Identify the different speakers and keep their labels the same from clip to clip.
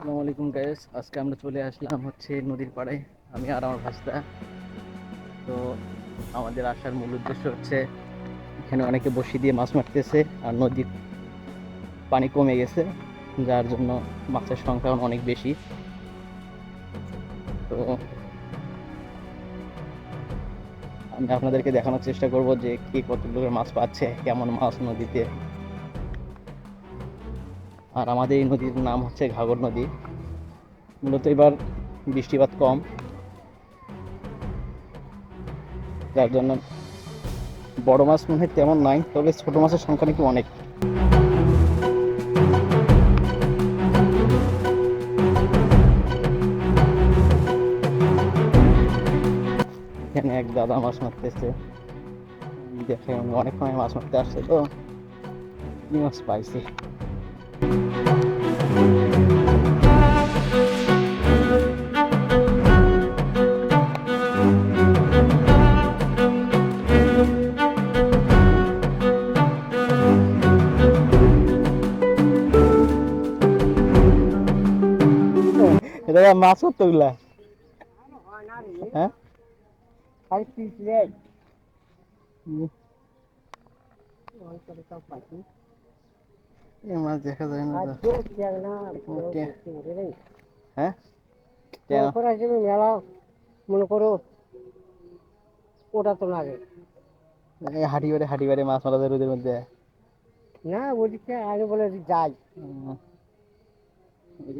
Speaker 1: আসসালামু আলাইকুম গাইস আজকে আমরা চলে আসলাম হচ্ছে নদীর পাড়ে। আমি আর আমার ভাস্তা। তো আমাদের আসার মূল উদ্দেশ্য হচ্ছে, এখানে অনেকে বসি দিয়ে মাছ মারতেছে আর নদীর পানি কমে গেছে, যার জন্য মাছের সংখ্যা অনেক বেশি। তো আমি আপনাদেরকে দেখানোর চেষ্টা করব যে কে কতটুকু মাছ পাচ্ছে, কেমন মাছ নদীতে। আর আমাদের এই নদীর নাম হচ্ছে ঘাগর নদী। মূলত এবার বৃষ্টিপাত কম। যার জন্য বড় মাছ মনে হয় তেমন নাই, তবে ছোট মাছের সংখ্যা নাকি অনেক। এখানে এক দাদা মাছ মারতেছে। দেখে অনেক সময় মাছ মারতে আসছে তো। মাছ পাইছে। এটা মাছ করতে ওগুলা হ্যাঁ উম, এ মাছ দেখা যায় না হ্যাঁ?
Speaker 2: মেলা মনে করো ওটা তো লাগে।
Speaker 1: এই মাছ মারা যায় রোদের মধ্যে।
Speaker 2: না ওদিকে আগে বলে যাই।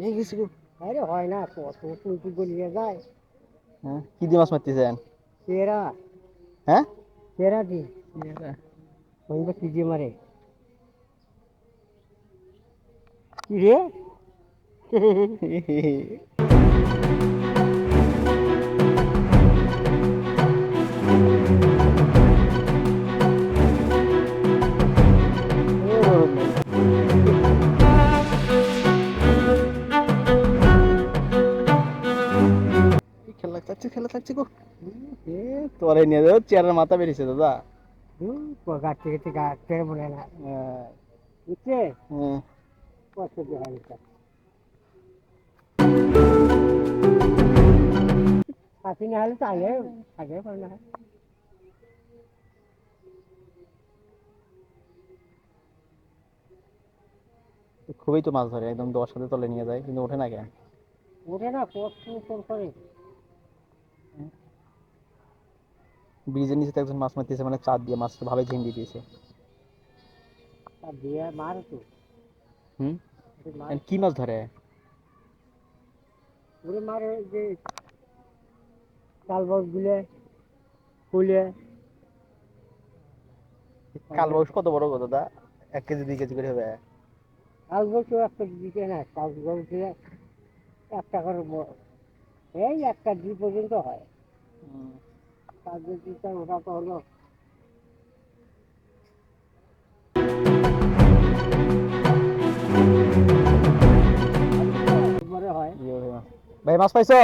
Speaker 1: এই
Speaker 2: আরে হয় না কত কুলটি গলিয়ে যায়
Speaker 1: হ্যাঁ? কি দিয়ে মাছ মারতেছেন?
Speaker 2: তেরা
Speaker 1: হ্যাঁ?
Speaker 2: তেরা দি ওই কি দিয়ে মারে কি রে?
Speaker 1: খেলা থাকছে খেলা থাকছে গো? এ তোরে নিয়ে যাও চেয়ারের মাথা বেরিয়েছে দাদা।
Speaker 2: গাছ থেকে গাছ থেকে বলে না। বুঝছে
Speaker 1: হ্যাঁ।
Speaker 2: কত দেখা গেছে পাতি না হলে তো আগে আগে করে না
Speaker 1: খুবই তো মাছ ধরে একদম দশ হাতে তলে নিয়ে যায় কিন্তু ওঠে না কেন?
Speaker 2: ওঠে না কত তোর করে।
Speaker 1: ব্রিজের নিচে তো একজন মাছ মারতেছে মানে চার দিয়ে মাছটা ভাবে ঝিঙ্গি দিয়েছে।
Speaker 2: আর দিয়ে মার তো
Speaker 1: হুম? কি মাছ ধরে?
Speaker 2: ওরে মার যে কালবাস গুলে কুলে
Speaker 1: কালবাউস কত বড় গো দাদা? এক কেজি দুই কেজি করে হবে?
Speaker 2: কালবাস তো একটা দিকে না কালবাস দিয়ে এক টাকার এই একটা দুই পর্যন্ত হয়। দিতে ওটা তো হলো
Speaker 1: ভাই মাছ পাইছো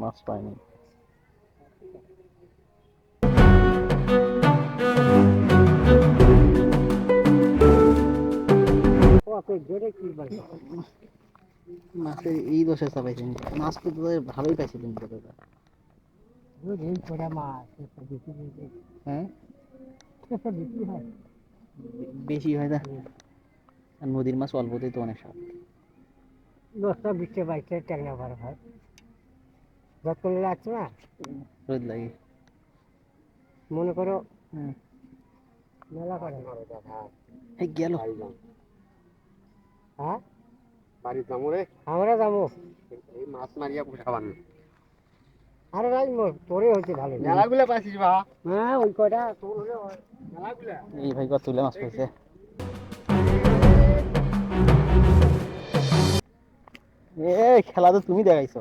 Speaker 1: মাছ পাইনি মাছের এই দশে চাপাইছেন মাছ তো তোদের ভালোই পাইছে কিন্তু দাদা
Speaker 2: এই কটা মাছ একটা বেশি বেশি
Speaker 1: হ্যাঁ।
Speaker 2: একটা বেশি হয়
Speaker 1: না। আর নদীর মাছ অল্পতেই তো অনেক স্বাদ
Speaker 2: দশটা বিশটা বাইশটা ট্যাংরা ভর হয়। যত করে লাগছে না?
Speaker 1: রোদ লাগে।
Speaker 2: মনে করো
Speaker 1: হ্যাঁ।
Speaker 2: মেলা করে
Speaker 1: এই গেল।
Speaker 2: হ্যাঁ?
Speaker 3: বাড়ি যাব রে।
Speaker 2: আমরা যাব।
Speaker 3: এই মাছ মারিয়া পোষাবান
Speaker 2: আরে মোর- তোরে হচ্ছে ভালো।
Speaker 3: মেলাগুলা পাইছিস বা
Speaker 2: হ্যাঁ ওই কটা তোর হলে
Speaker 3: মেলাগুলা?
Speaker 1: এই ভাই কত তুলে মাছ পাইছে এ খেলা তো তুমি দেখাইছো।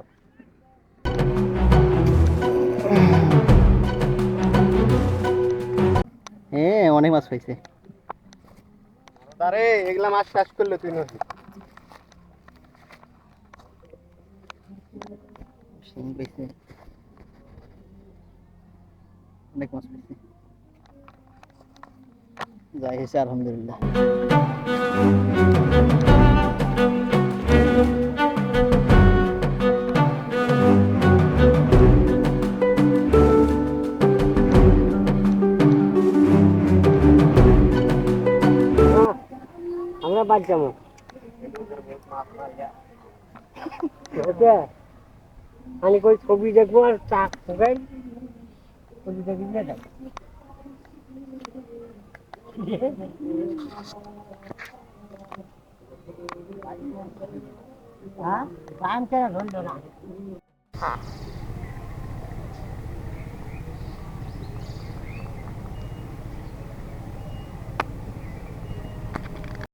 Speaker 1: হ্যাঁ অনেক মাছ পাইছে।
Speaker 3: আরে এগুলা মাছ শেষ করলে তুই নাকি
Speaker 1: শিং পাইছে। অনেক মাছ পাইছে যাই হয়েছে, আলহামদুলিল্লাহ।
Speaker 2: আমরা বাদ যাব। আমি কই ছবি দেখব আর চা খাই? ছবি দেখবি না দেখ হ্যাঁ টাইম কেন ধরলো না